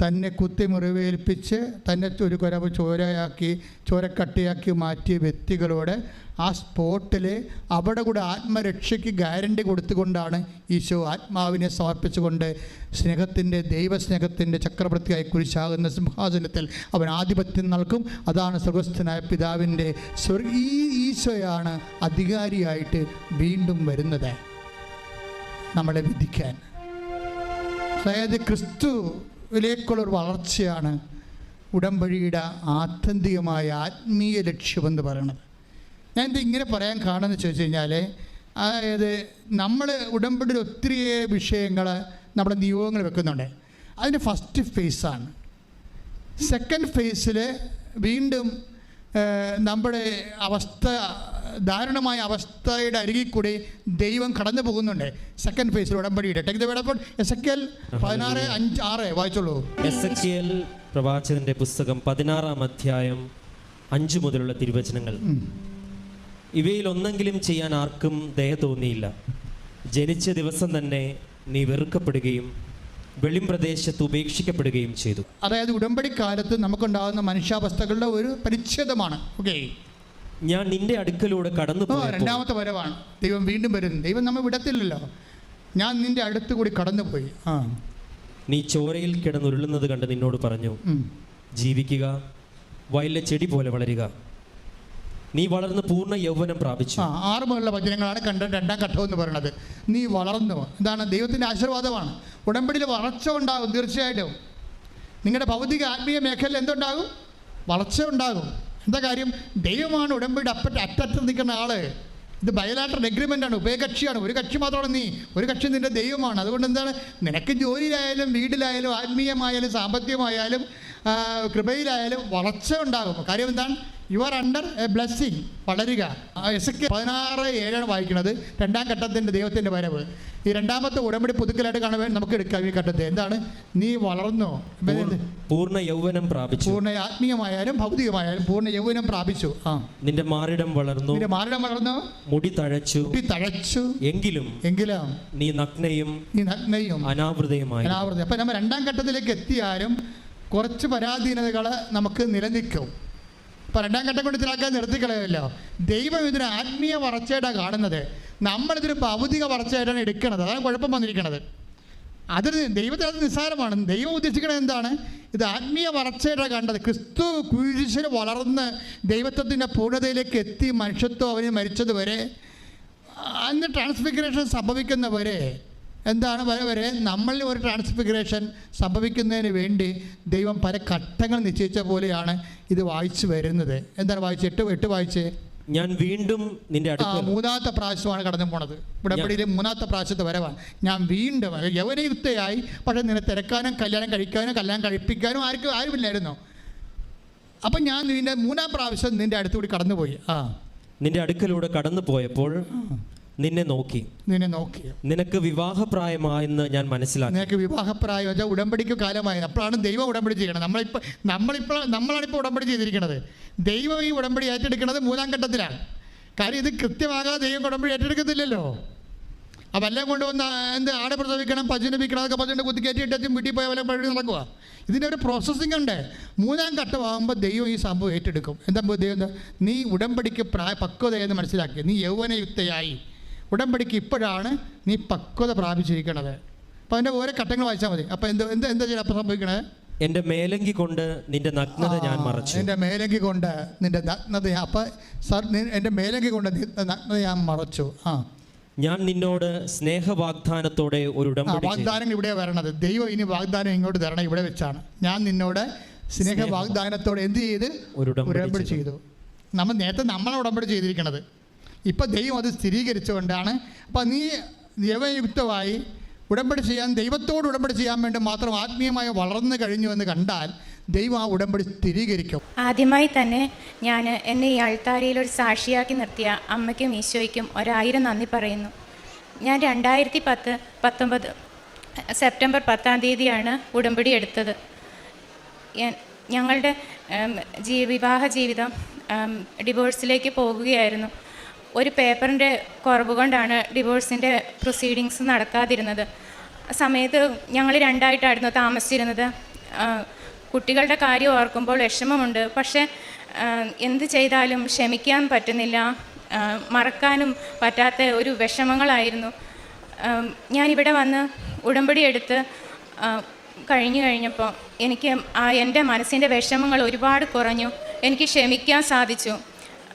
തന്നെ കുത്തി മുറിവേൽപ്പിച്ച് തന്നെ ഒരു കുരവ് ചോരയാക്കി ചോരക്കട്ടിയാക്കി മാറ്റിയ വ്യക്തികളോട് ആ സ്പോട്ടിൽ അവിടെ കൂടെ ആത്മരക്ഷയ്ക്ക് ഗ്യാരണ്ടി കൊടുത്തുകൊണ്ടാണ് ഈശോ ആത്മാവിനെ സമർപ്പിച്ചുകൊണ്ട് സ്നേഹത്തിന്റെ ദൈവസ്നേഹത്തിന്റെ ചക്രവർത്തിയായി കുരിശാകുന്ന സിംഹാസനത്തിൽ അവൻ ആധിപത്യം നൽകും. അതാണ് സ്വർഗസ്ഥനായ പിതാവിന്റെ ഈ ഈശോയാണ് അധികാരിയായിട്ട് വീണ്ടും വരുന്നത്. നമ്മളെ വിധിക്കാൻ. അതായത് ക്രിസ്തുവിലേക്കുള്ളൊരു വളർച്ചയാണ് ഉടമ്പടിയുടെ ആത്യന്തികമായ ആത്മീയ ലക്ഷ്യമെന്ന് പറയണത്. ഞാൻ ഇത് ഇങ്ങനെ പറയാൻ കാണുമെന്ന് ചോദിച്ചു കഴിഞ്ഞാൽ അതായത് നമ്മൾ ഉടമ്പടിയിൽ ഒത്തിരി വിഷയങ്ങൾ നമ്മുടെ നിയോഗങ്ങൾ വെക്കുന്നുണ്ട്. അതിന്റെ ഫസ്റ്റ് ഫേസാണ് സെക്കൻഡ് ഫേസിൽ വീണ്ടും നമ്മുടെ അവസ്ഥ ദാരുണമായ അവസ്ഥയുടെ അരികിൽ കൂടി ദൈവം കടന്നു പോകുന്നുണ്ട്. സെക്കൻഡ് ഫേസിൽ ഉടമ്പടിയുടെ ടേക്ക് ദ വേടപ്പോൾ എസ് എ കെൽ പതിനാറ് അഞ്ച് ആറ് വായിച്ചോളൂ. എസ് പ്രവാചകന്റെ പുസ്തകം പതിനാറാം അധ്യായം അഞ്ചു മുതലുള്ള തിരുവചനങ്ങൾ. ഇവയിൽ ഒന്നെങ്കിലും ചെയ്യാൻ ആർക്കും ദയ തോന്നിയില്ല. ജനിച്ച ദിവസം തന്നെ നീ വെറുക്കപ്പെടുകയും വെളിം പ്രദേശത്ത് ഉപേക്ഷിക്കപ്പെടുകയും ചെയ്തു. അതായത് ഉടമ്പടി കാലത്ത് നമുക്കുണ്ടാകുന്ന മനുഷ്യാവസ്ഥകളുടെ ഒരു പരിച്ഛേദമാണ്. ഓക്കെ ഞാൻ നിന്റെ അടുക്കലൂടെ കടന്നു രണ്ടാമത്തെ വരവാണ്. ദൈവം വീണ്ടും വരുന്നു. ദൈവം നമ്മൾ വിടത്തില്ലല്ലോ. ഞാൻ നിന്റെ അടുത്ത് കൂടി കടന്നുപോയി. ആ. നീ ചോരയിൽ കിടന്നുരുളുന്നത് കണ്ട് നിന്നോട് പറഞ്ഞു ജീവിക്കുക വയലിലെ ചെടി പോലെ വളരുക. നീ വളർന്ന് പൂർണ യൗവനം പ്രാപിച്ചു. ആ ആറ് മുതലുള്ള വചനങ്ങളാണ് കണ്ട രണ്ടാം ഘട്ടം എന്ന് പറയുന്നത്. നീ വളർന്നു. എന്താണ് ദൈവത്തിന്റെ ആശീർവാദമാണ്. ഉടമ്പടിയിൽ വളർച്ച ഉണ്ടാകും തീർച്ചയായിട്ടും. നിങ്ങളുടെ ഭൗതിക ആത്മീയ മേഖലയിൽ എന്തുണ്ടാകും? വളർച്ച ഉണ്ടാകും. എന്താ കാര്യം? ദൈവമാണ് ഉടമ്പടി അപ്പറ്റ അറ്റത്ത് നിൽക്കുന്ന ആൾ. ഇത് ബയലാട്ടർ എഗ്രിമെന്റ് ആണ് ഉഭയകക്ഷിയാണ്. ഒരു കക്ഷി മാത്രമാണ് നീ ഒരു കക്ഷി നിന്റെ ദൈവമാണ്. അതുകൊണ്ട് എന്താണ്? നിനക്ക് ജോലിയിലായാലും വീട്ടിലായാലും ആത്മീയമായാലും സാമ്പത്തികമായാലും കൃപയിലായാലും വളർച്ച ഉണ്ടാകും. കാര്യം എന്താണ്? You are under a blessing വളരുക. എസ് കെ പതിനാറ് ഏഴാണ് വായിക്കുന്നത്. രണ്ടാം ഘട്ടത്തിന്റെ ദൈവത്തിന്റെ വരവ്. ഈ രണ്ടാമത്തെ ഉടമ്പടി പുതുക്കലായിട്ട് കാണുമ്പോൾ നമുക്ക് എടുക്കാം ഈ ഘട്ടത്തെ. എന്താണ്? നീ വളർന്നോ? പൂർണ യൗവനം പ്രാപിച്ചു. പൂർണ ആത്മീയമായാലും ഭൗതികമായാലും പൂർണ യൗവനം പ്രാപിച്ചു. ആ. നിന്റെ മാറിടം വളർന്നു. നിന്റെ മാറിടം വളർന്നു. മുടി തഴച്ചു. മുടി തഴച്ചു. എങ്കിലും എങ്കിലും നീ നഗ്നയും നീ നഗ്നയും അനാവൃതയുമായി. അനാവൃതയും. അപ്പൊ നമ്മൾ രണ്ടാം ഘട്ടത്തിലേക്ക് എത്തിയാലും കുറച്ച് പരാധീനതകൾ നമുക്ക് നിലനിൽക്കും. അപ്പം രണ്ടാം ഘട്ടം കൊണ്ട് ഇതിലാക്കാൻ നിർത്തിക്കളയല്ലോ ദൈവം ഇതിന് ആത്മീയ വളർച്ചയായിട്ടാണ് കാണുന്നത്. നമ്മളിതൊരു ഭൗതിക വളർച്ചയായിട്ടാണ് എടുക്കുന്നത് അതാണ് കുഴപ്പം വന്നിരിക്കുന്നത് അതൊരു ദൈവത്തിന് അത് നിസ്സാരമാണ്. ദൈവം ഉദ്ദേശിക്കുന്നത് എന്താണ്? ഇത് ആത്മീയ വളർച്ചയുടെ കണ്ടത്. ക്രിസ്തു കുരിശിൽ വളർന്ന് ദൈവത്വത്തിന്റെ പൂർണതയിലേക്ക് എത്തി മനുഷ്യത്വം അവന് മരിച്ചതുവരെ അന്ന് ട്രാൻസ്ഫിഗറേഷൻ സംഭവിക്കുന്നവരെ എന്താണ് വരെ വരെ? നമ്മളിൽ ഒരു ട്രാൻസ്ഫിഗറേഷൻ സംഭവിക്കുന്നതിന് വേണ്ടി ദൈവം പല ഘട്ടങ്ങൾ നിശ്ചയിച്ച പോലെയാണ് ഇത് വായിച്ചു വരുന്നത്. എന്താണ് വായിച്ച്? എട്ട് എട്ട് വായിച്ച്? ഞാൻ വീണ്ടും നിന്റെ അടുത്ത് മൂന്നാമത്തെ പ്രാവശ്യമാണ് കടന്നു പോണത്. ഉടമ്പടിയിലെ മൂന്നാമത്തെ പ്രാവശ്യത്തെ വരവാണ് ഞാൻ വീണ്ടും യവനയുക്തയായി പക്ഷെ നിന്നെ തിരക്കാനും കല്യാണം കഴിക്കാനും കല്യാണം കഴിപ്പിക്കാനും ആർക്കും ആരുമില്ലായിരുന്നു. അപ്പം ഞാൻ നിന്റെ മൂന്നാം പ്രാവശ്യം നിന്റെ അടുത്തുകൂടി കടന്നുപോയി. ആ. നിന്റെ അടുക്കലൂടെ കടന്നു പോയപ്പോൾ നിന്നെ നോക്കി. നിന്നെ നോക്കി. നിനക്ക് വിവാഹപ്രായമായെന്ന് ഞാൻ മനസ്സിലാക്കി. നിനക്ക് വിവാഹപ്രായം വെച്ചാൽ ഉടമ്പടിക്ക് കാലമായി അപ്പോഴാണ് ദൈവം ഉടമ്പടി ചെയ്യണം നമ്മളിപ്പോൾ നമ്മളിപ്പോൾ നമ്മളാണിപ്പോൾ ഉടമ്പടി ചെയ്തിരിക്കുന്നത് ദൈവം ഈ ഉടമ്പടി ഏറ്റെടുക്കുന്നത് മൂന്നാം ഘട്ടത്തിലാണ്. കാര്യം ഇത് കൃത്യമാകാതെ ദൈവം ഉടമ്പടി ഏറ്റെടുക്കത്തില്ലല്ലോ. അപ്പം എല്ലാം കൊണ്ടുവന്ന് എന്ത് ആടെ പ്രസവിക്കണം പജനിപ്പിക്കണം അതൊക്കെ പശുവിന്റെ കുത്തി കയറ്റിയിട്ടും വീട്ടിൽ പോയ വല്ല പഴി നടക്കുക ഇതിന്റെ ഒരു പ്രോസസ്സിംഗ് ഉണ്ട്. മൂന്നാം ഘട്ടമാകുമ്പോൾ ദൈവം ഈ സംഭവം ഏറ്റെടുക്കും. എന്താ ദൈവം നീ ഉടമ്പടിക്ക് പ്രായ പക്വതയെന്ന് മനസ്സിലാക്കി നീ യൗവനയുക്തയായി. ഉടമ്പടിക്ക് ഇപ്പോഴാണ് നീ പക്വത പ്രാപിച്ചിരിക്കണത്. അപ്പോൾ അതിന്റെ ഓരോ ഘട്ടങ്ങൾ വായിച്ചാൽ മതി. അപ്പോൾ എന്ത് എന്ത് എന്താ ചെയ്യുക അപ്പോൾ സംഭവിക്കണേ? എന്റെ മേലങ്കി കൊണ്ട് നിന്റെ നഗ്നത ഞാൻ മറച്ചു. എന്റെ മേലങ്കി കൊണ്ട് നിന്റെ നഗ്നത അപ്പോൾ സാർ എന്റെ മേലങ്കി കൊണ്ട് നഗ്നത ഞാൻ മറച്ചു. ആ. ഞാൻ നിന്നോട് സ്നേഹവാഗ്ദാനത്തോടെ ഒരു ആ വാഗ്ദാനങ്ങൾ ഇവിടെ വരണത്. ദൈവം ഇനി വാഗ്ദാനം ഇങ്ങോട്ട് തരണം ഇവിടെ വെച്ചാണ്. ഞാൻ നിന്നോട് സ്നേഹ വാഗ്ദാനത്തോടെ എന്ത് ചെയ്ത്? ഒരു ഉടമ്പടി. ചെയ്തു. നമ്മൾ നേരത്തെ നമ്മളെ ഉടമ്പടി ചെയ്തിരിക്കണത്. ഇപ്പം ദൈവം അത് സ്ഥിരീകരിച്ചുകൊണ്ടാണ്. അപ്പം നീ ദൈവയുക്തമായി ഉടമ്പടി ചെയ്യാൻ ദൈവത്തോട് ഉടമ്പടി ചെയ്യാൻ വേണ്ടി മാത്രം ആത്മീയമായി വളർന്നു കഴിഞ്ഞു എന്ന് കണ്ടാൽ ദൈവം ആ ഉടമ്പടി സ്ഥിരീകരിക്കും. ആദ്യമായി തന്നെ ഞാൻ എന്നെ ഈ അൾത്താരയിൽ ഒരു സാക്ഷിയാക്കി നിർത്തിയ അമ്മയ്ക്കും ഈശോയ്ക്കും ഒരായിരം നന്ദി പറയുന്നു. ഞാൻ രണ്ടായിരത്തി പത്ത് പത്തൊമ്പത് സെപ്റ്റംബർ പത്താം തീയതിയാണ് ഉടമ്പടി എടുത്തത്. ഞങ്ങളുടെ വിവാഹ ജീവിതം ഡിവോഴ്സിലേക്ക് പോകുകയായിരുന്നു. ഒരു പേപ്പറിന്റെ കുറവ് കൊണ്ടാണ് ഡിവോഴ്സിന്റെ പ്രൊസീഡിങ്സ് നടക്കാതിരുന്നത്. സമയത്ത് ഞങ്ങൾ രണ്ടായിട്ടായിരുന്നു താമസിച്ചിരുന്നത്. കുട്ടികളുടെ കാര്യം ഓർക്കുമ്പോൾ വിഷമമുണ്ട്. പക്ഷേ എന്ത് ചെയ്താലും ക്ഷമിക്കാൻ പറ്റുന്നില്ല. മറക്കാനും പറ്റാത്ത ഒരു വിഷമങ്ങളായിരുന്നു. ഞാനിവിടെ വന്ന് ഉടമ്പടി എടുത്ത് കഴിഞ്ഞു കഴിഞ്ഞപ്പോൾ എനിക്ക് ആ എന്റെ മനസ്സിന്റെ വിഷമങ്ങൾ ഒരുപാട് കുറഞ്ഞു. എനിക്ക് ക്ഷമിക്കാൻ സാധിച്ചു.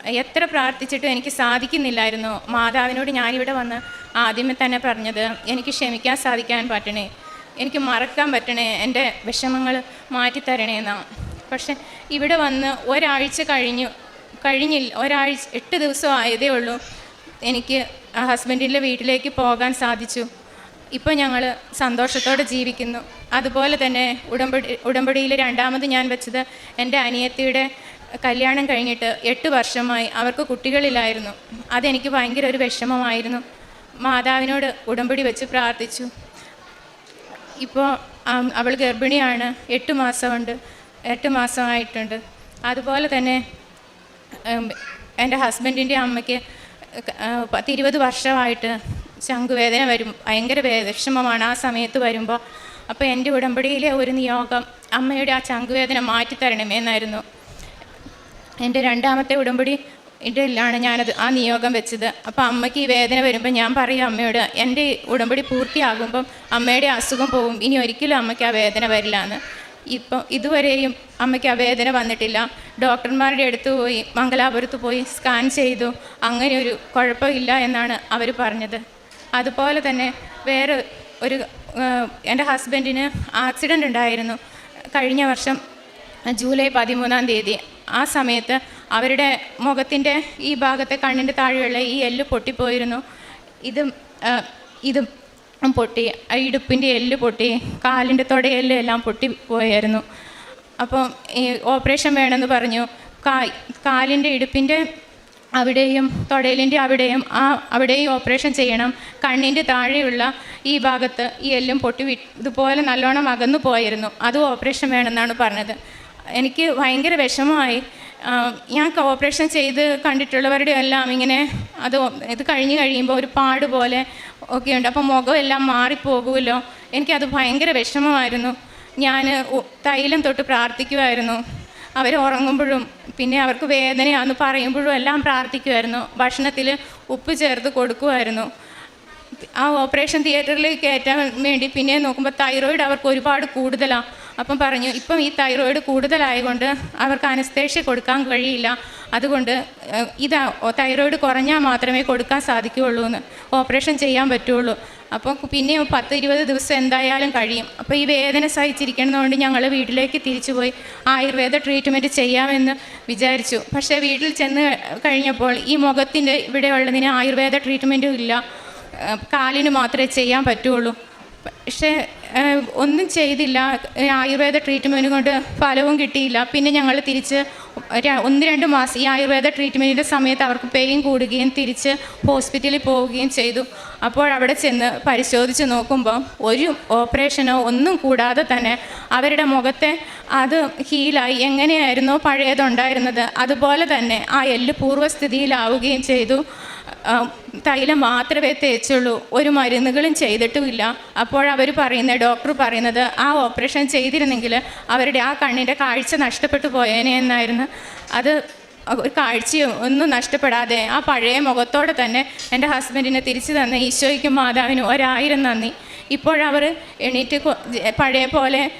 എത്ര പ്രാർത്ഥിച്ചിട്ടും എനിക്ക് സാധിക്കുന്നില്ലായിരുന്നു. മാതാവിനോട് ഞാനിവിടെ വന്ന് ആദ്യമേ തന്നെ പറഞ്ഞത് എനിക്ക് ക്ഷമിക്കാൻ സാധിക്കാൻ പറ്റണേ. എനിക്ക് മറക്കാൻ പറ്റണേ. എന്റെ വിഷമങ്ങൾ മാറ്റിത്തരണേ എന്നാണ് പക്ഷെ ഇവിടെ വന്ന് ഒരാഴ്ച കഴിഞ്ഞു. കഴിഞ്ഞില്ല. ഒരാഴ്ച എട്ട് ദിവസം ആയതേ ഉള്ളൂ എനിക്ക് ഹസ്ബൻഡിന്റെ വീട്ടിലേക്ക് പോകാൻ സാധിച്ചു. ഇപ്പോൾ ഞങ്ങൾ സന്തോഷത്തോടെ ജീവിക്കുന്നു. അതുപോലെ തന്നെ ഉടമ്പടി ഉടമ്പടിയിൽ രണ്ടാമത് ഞാൻ വെച്ചത് എന്റെ അനിയത്തിയുടെ കല്യാണം കഴിഞ്ഞിട്ട് എട്ട് വർഷമായി അവർക്ക് കുട്ടികളില്ലായിരുന്നു. അതെനിക്ക് ഭയങ്കര ഒരു വിഷമമായിരുന്നു. മാതാവിനോട് ഉടമ്പടി വെച്ച് പ്രാർത്ഥിച്ചു. ഇപ്പോൾ അവൾ ഗർഭിണിയാണ്. എട്ട് മാസമുണ്ട്. എട്ട് മാസമായിട്ടുണ്ട്. അതുപോലെ തന്നെ എന്റെ ഹസ്ബൻഡിന്റെ അമ്മയ്ക്ക് പത്തിരുപത് വർഷമായിട്ട് ശംഖുവേദന വരും. ഭയങ്കര വിഷമമാണ് ആ സമയത്ത് വരുമ്പോൾ. അപ്പോൾ എന്റെ ഉടമ്പടിയിലെ ഒരു നിയോഗം അമ്മയുടെ ആ ശംഖുവേദന മാറ്റിത്തരണമേ എന്നായിരുന്നു എന്റെ രണ്ടാമത്തെ ഉടമ്പടി ഇതിലാണ് ഞാനത് ആ നിയോഗം വെച്ചത്. അപ്പോൾ അമ്മയ്ക്ക് ഈ വേദന വരുമ്പോൾ ഞാൻ പറയും അമ്മയോട് എന്റെ ഉടമ്പടി പൂർത്തിയാകുമ്പം അമ്മയുടെ അസുഖം പോകും. ഇനി ഒരിക്കലും അമ്മയ്ക്ക് ആ വേദന വരില്ല എന്ന് ഇപ്പം ഇതുവരെയും അമ്മയ്ക്ക് ആ വേദന വന്നിട്ടില്ല. ഡോക്ടർമാരുടെ അടുത്ത് പോയി മംഗലാപുരത്ത് പോയി സ്കാൻ ചെയ്തു. അങ്ങനെ ഒരു കുഴപ്പമില്ല എന്നാണ് അവർ പറഞ്ഞത്. അതുപോലെ തന്നെ വേറെ ഒരു എന്റെ ഹസ്ബൻഡിന് ആക്സിഡന്റ് ഉണ്ടായിരുന്നു. കഴിഞ്ഞ വർഷം ജൂലൈ പതിമൂന്നാം തീയതി. ആ സമയത്ത് അവരുടെ മുഖത്തിന്റെ ഈ ഭാഗത്തെ കണ്ണിന്റെ താഴെയുള്ള ഈ എല്ല് പൊട്ടിപ്പോയിരുന്നു. ഇത് ഇതും പൊട്ടി ഇടുപ്പിന്റെ എല്ല് പൊട്ടി കാലിന്റെ തുടയെല്ല് എല്ലാം പൊട്ടിപ്പോയായിരുന്നു. അപ്പോൾ ഈ ഓപ്പറേഷൻ വേണമെന്ന് പറഞ്ഞു. കാ കാലിന്റെ ഇടുപ്പിന്റെ അവിടെയും തൊടയിലിന്റെ അവിടെയും ആ അവിടെയും ഓപ്പറേഷൻ ചെയ്യണം. കണ്ണിന്റെ താഴെയുള്ള ഈ ഭാഗത്ത് ഈ എല്ലും പൊട്ടി ഇതുപോലെ നല്ലോണം അകന്നു പോയിരുന്നു അത് ഓപ്പറേഷൻ വേണമെന്നാണ് പറഞ്ഞത്. എനിക്ക് ഭയങ്കര വിഷമമായി. ഞാൻ കോപ്പറേഷൻ ചെയ്ത് കണ്ടിട്ടുള്ളവരുടെ എല്ലാം ഇങ്ങനെ അത് ഇത് കഴിഞ്ഞ് കഴിയുമ്പോൾ ഒരു പാട് പോലെ ഒക്കെ ഉണ്ട് അപ്പോൾ മുഖം എല്ലാം മാറിപ്പോകുമല്ലോ. എനിക്കത് ഭയങ്കര വിഷമമായിരുന്നു. ഞാൻ തൈലം തൊട്ട് പ്രാർത്ഥിക്കുമായിരുന്നു അവർ ഉറങ്ങുമ്പോഴും പിന്നെ അവർക്ക് വേദനയാണെന്ന് പറയുമ്പോഴും എല്ലാം പ്രാർത്ഥിക്കുമായിരുന്നു ഭക്ഷണത്തിൽ ഉപ്പ് ചേർത്ത് കൊടുക്കുമായിരുന്നു ആ ഓപ്പറേഷൻ തിയേറ്ററിൽ കയറ്റാൻ വേണ്ടി പിന്നെ നോക്കുമ്പോൾ തൈറോയിഡ് അവർക്ക് ഒരുപാട് കൂടുതലാണ് അപ്പം പറഞ്ഞു ഇപ്പം ഈ തൈറോയിഡ് കൂടുതലായതുകൊണ്ട് അവർക്ക് അനസ്തേഷ്യ കൊടുക്കാൻ കഴിയില്ല. അതുകൊണ്ട് ഇതാ തൈറോയിഡ് കുറഞ്ഞാൽ മാത്രമേ കൊടുക്കാൻ സാധിക്കുകയുള്ളൂ എന്ന് ഓപ്പറേഷൻ ചെയ്യാൻ പറ്റുള്ളൂ. അപ്പോൾ പിന്നെ പത്ത് ഇരുപത് ദിവസം എന്തായാലും കഴിയും. അപ്പോൾ ഈ വേദന സഹിച്ചിരിക്കുന്നതുകൊണ്ട് ഞങ്ങൾ വീട്ടിലേക്ക് തിരിച്ചുപോയി ആയുർവേദ ട്രീറ്റ്മെന്റ് ചെയ്യാമെന്ന് വിചാരിച്ചു. പക്ഷേ വീട്ടിൽ ചെന്ന് കഴിഞ്ഞപ്പോൾ ഈ മുഖത്തിന്റെ ഇവിടെ ഉള്ളതിന് ആയുർവേദ ട്രീറ്റ്മെന്റും ഇല്ല. കാലിന് മാത്രമേ ചെയ്യാൻ പറ്റുള്ളൂ. പക്ഷേ ഒന്നും ചെയ്തില്ല. ആയുർവേദ ട്രീറ്റ്മെന്റ് കൊണ്ട് ഫലവും കിട്ടിയില്ല. പിന്നെ ഞങ്ങൾ തിരിച്ച് ഒന്ന് രണ്ട് മാസം ഈ ആയുർവേദ ട്രീറ്റ്മെന്റിന്റെ സമയത്ത് അവർക്ക് പെയിൻ കൂടുകയും തിരിച്ച് ഹോസ്പിറ്റലിൽ പോവുകയും ചെയ്തു. അപ്പോൾ അവിടെ ചെന്ന് പരിശോധിച്ച് നോക്കുമ്പോൾ ഒരു ഓപ്പറേഷനോ ഒന്നും കൂടാതെ തന്നെ അവരുടെ മുഖത്തെ അത് ഹീലായി എങ്ങനെയായിരുന്നോ പഴയതുണ്ടായിരുന്നത്? അതുപോലെ തന്നെ ആ എല്ല് പൂർവസ്ഥിതിയിലാവുകയും ചെയ്തു. തൈലം മാത്രമേ തേച്ചുള്ളൂ. ഒരു മരുന്നുകളും ചെയ്തിട്ടുമില്ല. അപ്പോഴവർ പറയുന്നത് ഡോക്ടർ പറയുന്നത് ആ ഓപ്പറേഷൻ ചെയ്തിരുന്നെങ്കിൽ അവരുടെ ആ കണ്ണിന്റെ കാഴ്ച നഷ്ടപ്പെട്ടു പോയേനെ എന്നായിരുന്നു. അത് ഒരു കാഴ്ചയും ഒന്നും നഷ്ടപ്പെടാതെ ആ പഴയ മുഖത്തോടെ തന്നെ എന്റെ ഹസ്ബൻഡിനെ തിരിച്ചു തന്ന ഈശോയ്ക്കും മാതാവിനും ഒരായിരം നന്ദി. ഇപ്പോഴവർ എണീറ്റ് പഴയ പോലെ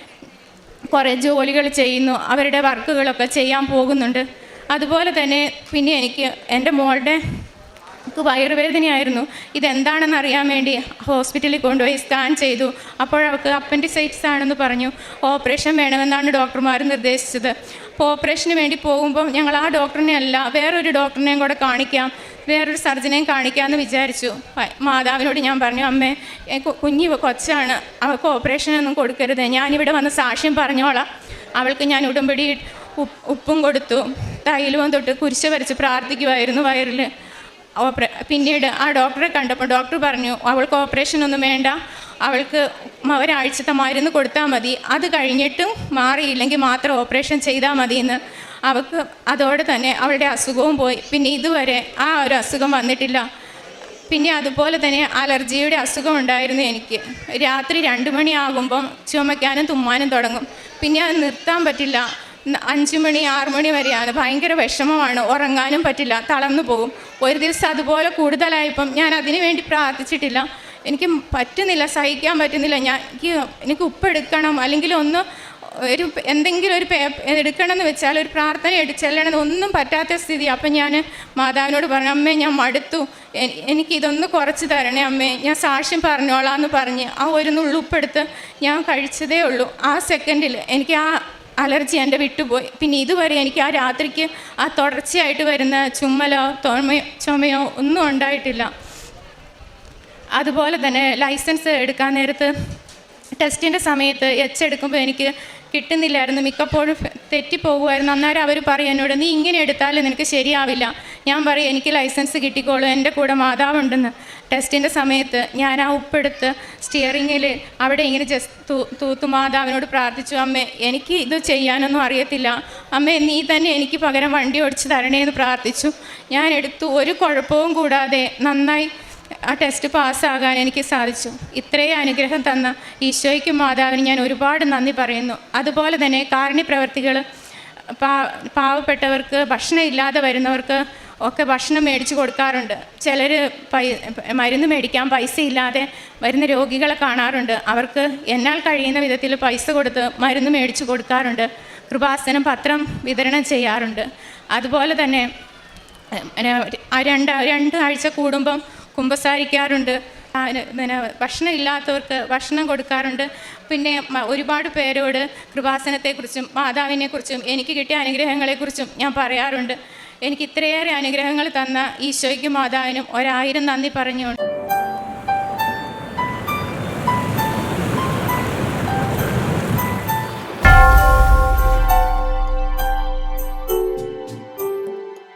കുറേ ജോലികൾ ചെയ്യുന്നു. അവരുടെ വർക്കുകളൊക്കെ ചെയ്യാൻ പോകുന്നുണ്ട്. അതുപോലെ തന്നെ പിന്നെ എനിക്ക് എന്റെ മോളുടെ എനിക്ക് വയറുവേദനയായിരുന്നു. ഇതെന്താണെന്ന് അറിയാൻ വേണ്ടി ഹോസ്പിറ്റലിൽ കൊണ്ടുപോയി സ്കാൻ ചെയ്തു. അപ്പോൾ അവൾക്ക് അപ്പൻഡിസൈറ്റിസ് ആണെന്ന് പറഞ്ഞു. ഓപ്പറേഷൻ വേണമെന്നാണ് ഡോക്ടർമാർ നിർദ്ദേശിച്ചത്. അപ്പോൾ ഓപ്പറേഷന് വേണ്ടി പോകുമ്പോൾ ഞങ്ങൾ ആ ഡോക്ടറിനെ അല്ല വേറൊരു ഡോക്ടറിനെയും കൂടെ കാണിക്കാം വേറൊരു സർജനെയും കാണിക്കാമെന്ന് വിചാരിച്ചു. മാതാവിനോട് ഞാൻ പറഞ്ഞു അമ്മേ കുഞ്ഞി കൊച്ചാണ്. അവൾക്ക് ഓപ്പറേഷനൊന്നും കൊടുക്കരുത്. ഞാനിവിടെ വന്ന് സാക്ഷ്യം പറഞ്ഞോളാം. അവൾക്ക് ഞാൻ ഉടമ്പടി ഉപ്പും കൊടുത്തു. തൈലവും തൊട്ട് കുരിശ് വരച്ച് പ്രാർത്ഥിക്കുമായിരുന്നു വയറിൽ ഓപ്പറേ പിന്നീട് ആ ഡോക്ടറെ കണ്ടപ്പോൾ ഡോക്ടർ പറഞ്ഞു അവൾക്ക് ഓപ്പറേഷൻ ഒന്നും വേണ്ട. അവൾക്ക് ഒരാഴ്ചത്തെ മരുന്ന് കൊടുത്താൽ മതി. അത് കഴിഞ്ഞിട്ടും മാറിയില്ലെങ്കിൽ മാത്രം ഓപ്പറേഷൻ ചെയ്താൽ മതി എന്ന് അവൾക്ക് അതോടെ തന്നെ അവളുടെ അസുഖവും പോയി. പിന്നെ ഇതുവരെ ആ ഒരു അസുഖം വന്നിട്ടില്ല. പിന്നെ അതുപോലെ തന്നെ അലർജിയുടെ അസുഖം ഉണ്ടായിരുന്നു എനിക്ക്. രാത്രി രണ്ട് മണിയാകുമ്പം ചുമയ്ക്കാനും തുമ്മാനും തുടങ്ങും. പിന്നെ അത് നിർത്താൻ പറ്റില്ല. അഞ്ച് മണി ആറ് മണി വരെയാണ്. ഭയങ്കര വിഷമമാണ്. ഉറങ്ങാനും പറ്റില്ല. തളർന്നു പോകും. ഒരു ദിവസം അതുപോലെ കൂടുതലായപ്പം ഞാൻ അതിനു വേണ്ടി പ്രാർത്ഥിച്ചിട്ടില്ല. എനിക്ക് പറ്റുന്നില്ല. സഹിക്കാൻ പറ്റുന്നില്ല. ഞാൻ എനിക്ക് എനിക്ക് ഉപ്പെടുക്കണം അല്ലെങ്കിൽ ഒന്ന് ഒരു എന്തെങ്കിലും ഒരു പേപ്പർ എടുക്കണം എന്ന് വെച്ചാൽ ഒരു പ്രാർത്ഥന എടു ഒന്നും പറ്റാത്ത സ്ഥിതി. അപ്പം ഞാൻ മാതാവിനോട് പറഞ്ഞു അമ്മേ ഞാൻ മടുത്തു. എനിക്ക് എനിക്കിതൊന്ന് കുറച്ച് തരണേ അമ്മേ. ഞാൻ സാക്ഷ്യം പറഞ്ഞോളാം എന്ന് പറഞ്ഞ് ആ ഒരു നുള്ളുപ്പെടുത്ത് ഞാൻ കഴിച്ചതേ ഉള്ളൂ. ആ സെക്കൻഡിൽ എനിക്ക് ആ അലർജി എന്റെ വിട്ടുപോയി. പിന്നെ ഇതുവരെ എനിക്ക് ആ രാത്രിക്ക് ആ തുടർച്ചയായിട്ട് വരുന്ന ചുമ്മലോ തോമയോ ചുമയോ ഒന്നും ഉണ്ടായിട്ടില്ല. അതുപോലെ തന്നെ ലൈസൻസ് എടുക്കാൻ നേരത്ത് ടെസ്റ്റിന്റെ സമയത്ത് എച്ച് എടുക്കുമ്പോൾ എനിക്ക് കിട്ടുന്നില്ലായിരുന്നു. മിക്കപ്പോഴും തെറ്റിപ്പോകുമായിരുന്നു. അന്നേരം അവർ പറയും എന്നോട് നീ ഇങ്ങനെ എടുത്താലും നിനക്ക് ശരിയാവില്ല. ഞാൻ പറയും എനിക്ക് ലൈസൻസ് കിട്ടിക്കോളൂ എന്റെ കൂടെ മാതാവുണ്ടെന്ന്. ടെസ്റ്റിന്റെ സമയത്ത് ഞാൻ ആ ഉപ്പെടുത്ത് സ്റ്റിയറിങ്ങിൽ അവിടെ ഇങ്ങനെ ജസ്റ്റ് തൂത്തു മാതാവിനോട് പ്രാർത്ഥിച്ചു അമ്മേ എനിക്ക് ഇത് ചെയ്യാനൊന്നും അറിയത്തില്ല. അമ്മേ നീ തന്നെ എനിക്ക് പകരം വണ്ടി ഓടിച്ച് തരണേന്ന് പ്രാർത്ഥിച്ചു. ഞാൻ എടുത്തു. ഒരു കുഴപ്പവും കൂടാതെ നന്നായി ആ ടെസ്റ്റ് പാസ്സാകാൻ എനിക്ക് സാധിച്ചു. ഇത്രയും അനുഗ്രഹം തന്ന ഈശോയ്ക്കും മാതാവിന് ഞാൻ ഒരുപാട് നന്ദി പറയുന്നു. അതുപോലെ തന്നെ കാരുണ്യ പ്രവർത്തികൾ പാവപ്പെട്ടവർക്ക് ഭക്ഷണം ഇല്ലാതെ വരുന്നവർക്ക് ഒക്കെ ഭക്ഷണം മേടിച്ചു കൊടുക്കാറുണ്ട്. ചിലർ പൈ മരുന്ന് മേടിക്കാൻ പൈസ ഇല്ലാതെ വരുന്ന രോഗികളെ കാണാറുണ്ട്. അവർക്ക് എന്നാൽ കഴിയുന്ന വിധത്തിൽ പൈസ കൊടുത്ത് മരുന്ന് മേടിച്ചു കൊടുക്കാറുണ്ട്. കൃപാസനം പത്രം വിതരണം ചെയ്യാറുണ്ട്. അതുപോലെ തന്നെ രണ്ട് രണ്ട് ആഴ്ച കൂടുമ്പം കുമ്പസാരിക്കാറുണ്ട്. പിന്നെ ഭക്ഷണം ഇല്ലാത്തവർക്ക് ഭക്ഷണം കൊടുക്കാറുണ്ട്. പിന്നെ ഒരുപാട് പേരോട് കൃപാസനത്തെക്കുറിച്ചും മാതാവിനെക്കുറിച്ചും എനിക്ക് കിട്ടിയ അനുഗ്രഹങ്ങളെക്കുറിച്ചും ഞാൻ പറയാറുണ്ട്. എനിക്ക് ഇത്രയേറെ അനുഗ്രഹങ്ങൾ തന്ന ഈശോയ്ക്കും മാതാവിനും ഒരായിരം നന്ദി പറഞ്ഞുകൊണ്ട്